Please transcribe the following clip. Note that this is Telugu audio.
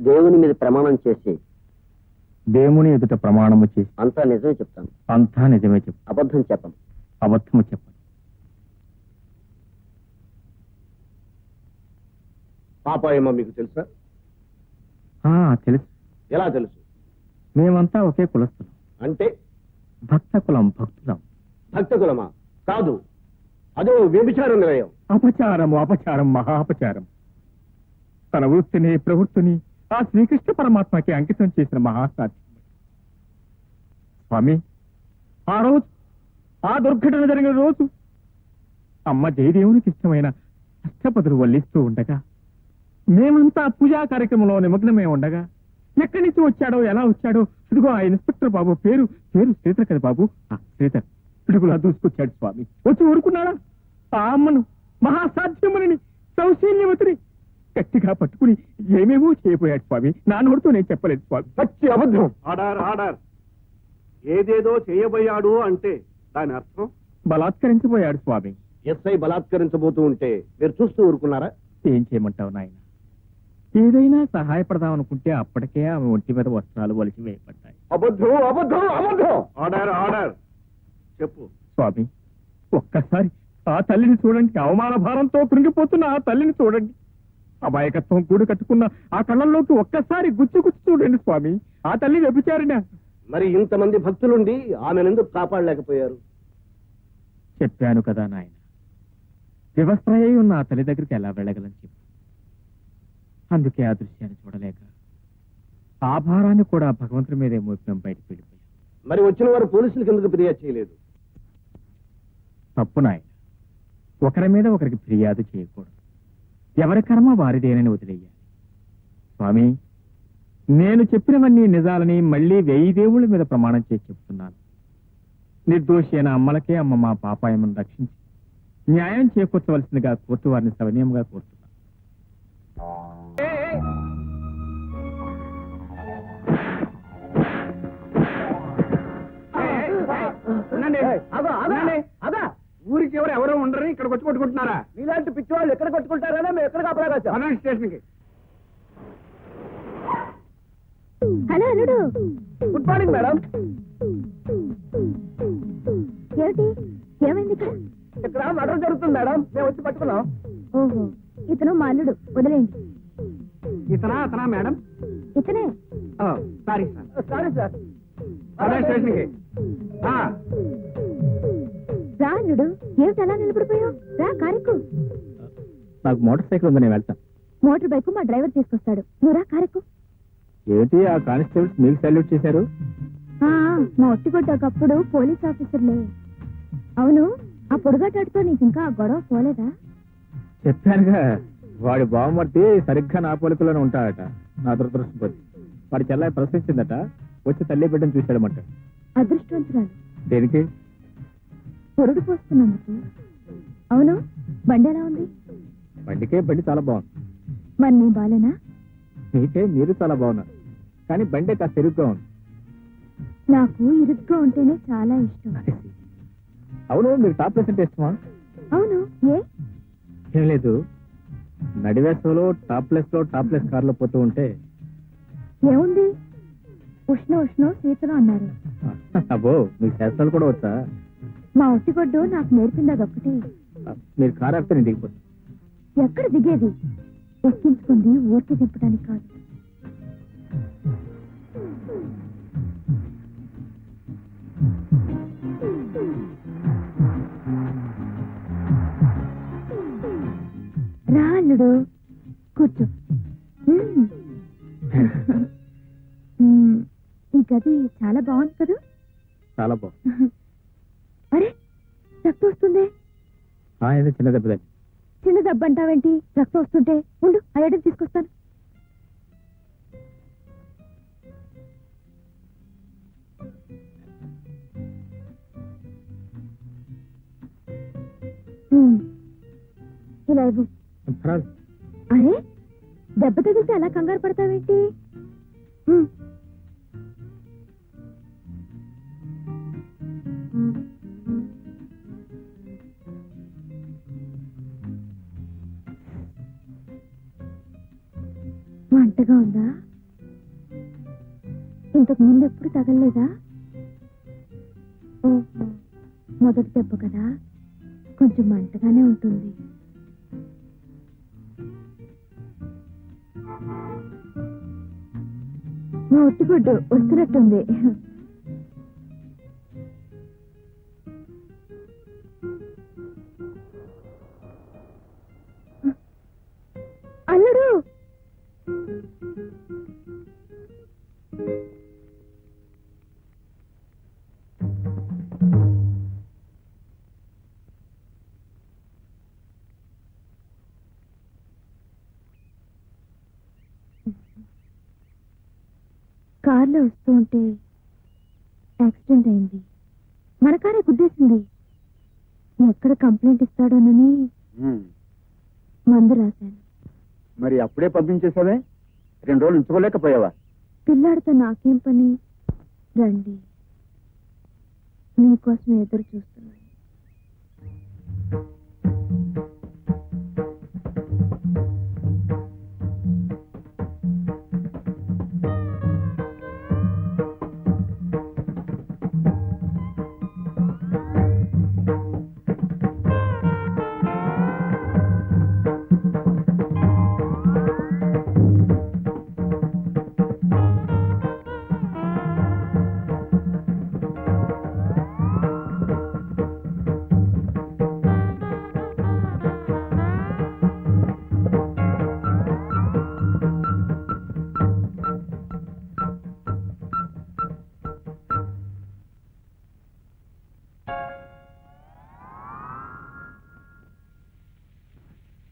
దేవుని మీద ప్రమాణం చేసి దేవుని ఎదుట ప్రమాణము చేసి అంతా నిజమే చెప్తాను. అంతా నిజమే చెప్పు. అబద్ధం చెప్పను అబద్ధము చెప్పను పాపాయమో మీకు తెలుసా? ఆ, తెలుసు. ఎలా తెలుసు? మేమంతా ఒకే కులస్తులం. అంటే? భక్త కులం భక్తులం. భక్త కులమా? కాదు. అదో వ్యభిచార నిలయం. అపచారము అపచారం మహా అపచారం తన వృత్తిని ప్రవృత్తిని ఆ శ్రీకృష్ణ పరమాత్మకి అంకితం చేసిన మహాసాక్షి స్వామి ఆ రోజు ఆ దుర్ఘటన జరిగిన రోజు అమ్మ జయదేవునికి ఇష్టమైన అష్టపదులు వల్లిస్తూ ఉండగా మేమంతా పూజా కార్యక్రమంలో నిమగ్నమే ఉండగా ఎక్కడి నుంచి వచ్చాడో ఎలా వచ్చాడో ఇదిగో ఆ ఇన్స్పెక్టర్ బాబు పేరు పేరు శ్రీధర్ కదా బాబు? ఆ, శ్రీధర్. పిడుగులా దూసుకొచ్చాడు స్వామి. వచ్చి ఊరుకున్నాడా? ఆ అమ్మను మహాసాధ్యములని సౌశీల్యవతిని గట్టిగా పట్టుకుని ఏమేమో చేయబోయాడు స్వామి. నా నోటితో నేను చెప్పలేదు స్వామి. పచ్చి అబద్ధం. ఆడార్ ఆడార్. ఏదేదో చేయబోయాడు అంటే దాని అర్థం? బలాత్కరించబోయాడు స్వామి. ఎస్ఐ బలాత్కరించబోతూ ఉంటే మీరు చూస్తూ ఊరుకున్నారా? ఏం చేయమంటావు నాయన? ఏదైనా సహాయపడదాం అనుకుంటే అప్పటికే ఆమె ఒంటి మీద వస్త్రాలు వలిసి వేయబడ్డాయి. అబద్ధం అబద్ధం అబద్ధం. ఆర్డర్ ఆర్డర్ చెప్పు. స్వామి ఒక్కసారి ఆ తల్లిని చూడండి. అవమాన భారంతో కృంగిపోతున్న ఆ తల్లిని చూడండి. అమాయకత్వం కూడు కట్టుకున్న ఆ కళ్ళల్లోకి ఒక్కసారి గుచ్చి గుచ్చి చూడండి స్వామి. ఆ తల్లి వ్యభిచారిన మరి ఇంతమంది భక్తులుండి ఆమెను ఎందుకు కాపాడలేకపోయారు. చెప్పాను కదా నాయన. వివస్త్రయ్య ఉన్న ఆ తల్లి దగ్గరికి ఎలా వెళ్ళగలని చెప్పు. అందుకే ఆ దృశ్యాన్ని చూడలేక ఆ భారాన్ని కూడా భగవంతుడి మీదే మోపినం బయటకు వెళ్ళిపోయాం. మరి వచ్చిన వారు పోలీసులకు ఎందుకు ఫిర్యాదు చేయలేదు? తప్పు నాయన. ఒకరి మీద ఒకరికి ఫిర్యాదు చేయకూడదు. ఎవరి కర్మ వారిదేనని వదిలేయాలి స్వామి నేను చెప్పినవన్నీ నిజాలని మళ్ళీ వెయ్యి దేవుళ్ళ మీద ప్రమాణం చేసి చెప్తున్నాను నిర్దోషి అయిన అమ్మలకే అమ్మ మా పాపాయమను రక్షించి న్యాయం చేకూర్చవలసిందిగా కోర్టు వారిని సవనీయంగా కోరుతున్నాను ఊరికి ఎవరు ఎవరో ఉండరు ఇక్కడ వచ్చి కొట్టుకుంటున్నారా? ఇలాంటి పిచ్చి వాళ్ళు ఎక్కడ కొట్టుకుంటారనే మేము ఎక్కడ కాపలాగా పదండి స్టేషన్కి హలో అల్లుడు. Good morning madam. ఏమిటి? ఏమైంది ఇక్కడ? ఇక్కడ మర్డర్ జరుగుతుంది మేడం. మేము వచ్చి పట్టుకున్నాం. ఓహో ఇతను మా అల్లుడు. వదిలేండి ఇతనా అతనా మేడం? ఇతనే? Sorry sir. Sorry sir. పదండి స్టేషన్ ఏమిటి అలా నిలబడిపోయావు? రా కారెక్కు నాకు మోటార్ సైకిల్ ఉందని వెళ్తాను మోటార్ బైక్ మా డ్రైవర్ తీసుకొస్తాడు. నువ్వు రా కారెక్కు ఏంటి ఆ కానిస్టేబుల్స్ మీకు సల్యూట్ చేశారు? మా ఒట్టిగొడ్డకప్పుడు పోలీస్ ఆఫీసర్లే. అవును ఆ పొడుగటాడుతో నీకు ఇంకా గొడవ పోలేదా? చెప్పానుగా వాడి బావమర్తి సరిగ్గా నా పోలికలోనే ఉంటాడట. నా దురదృష్టపతి వాడి చెల్లాయి ప్రశ్నించిందట వచ్చి తల్లి బిడ్డను చూశాడమంట. అదృష్టవంతురాలు. దేనికి? పొరుడు పోస్తున్నందుకు అవును బండి ఎలా ఉంది? బండికే బండి చాలా బాగుంది. మరి నీ బాలేనా? మీకే మీరు చాలా బాగున్నారు. కానీ బండి కాస్త తిరుగుగా ఉంది. నాకు ఇరుగ్గా ఉంటేనే చాలా ఇష్టం. అవును మీకు టాప్ ప్లేస్ అంటే ఇష్టమా? అవును ఏ? ఏం లేదు. నడివేసంలో టాప్ ప్లేస్లో టాప్ ప్లేస్ కార్లో పోతూ ఉంటే. ఏముంది? ఉష్ణ ఉష్ణ శీతలం అన్నారు. అబ్బో మీకు శాస్త్రాలు కూడా వచ్చా? మా ఒట్టిగొడ్డు నాకు నేర్పింది అదొక్కటే మీరు కార్ ఆపితే నేను దిగిపోతాను ఎక్కడ దిగేది? ఎక్కించుకుంది ఊరికి దింపడానికి కాదు. రా అల్లుడు. కూర్చో. ఈ గది చాలా బాగుంది కదా? చాలా బాగుంది. అరే రక్తం వస్తుంది. ఆ, ఏదో చిన్న దెబ్బ చిన్న దెబ్బ అంటావేంటి? రక్తం వస్తుంటే. ఉండు అయ్యడం తీసుకొస్తాను. ఇలా ఇవ్వు. అరే దెబ్బ తగిలితే అలా కంగారు పడతావేంటి? చెడ్డగా ఉందా? ఇంతకు ముందు ఎప్పుడు తగలలేదా? మొదటి దెబ్బ కదా. కొంచెం మంటగానే ఉంటుంది. మా ఒట్టిగుడ్డు వస్తున్నట్టుంది కార్లో వస్తూ ఉంటే యాక్సిడెంట్ అయింది. మన కారే గుద్దేసింది. ఎక్కడ కంప్లైంట్ ఇస్తాడోనని మందు రాశాను. మరి అప్పుడే పంపించేసావే రెండు రోజులు ఉంచుకోలేకపోయావా? పిల్లాడితో నాకేం పని? రండి. నీకోసం ఎదురు చూస్తున్నాను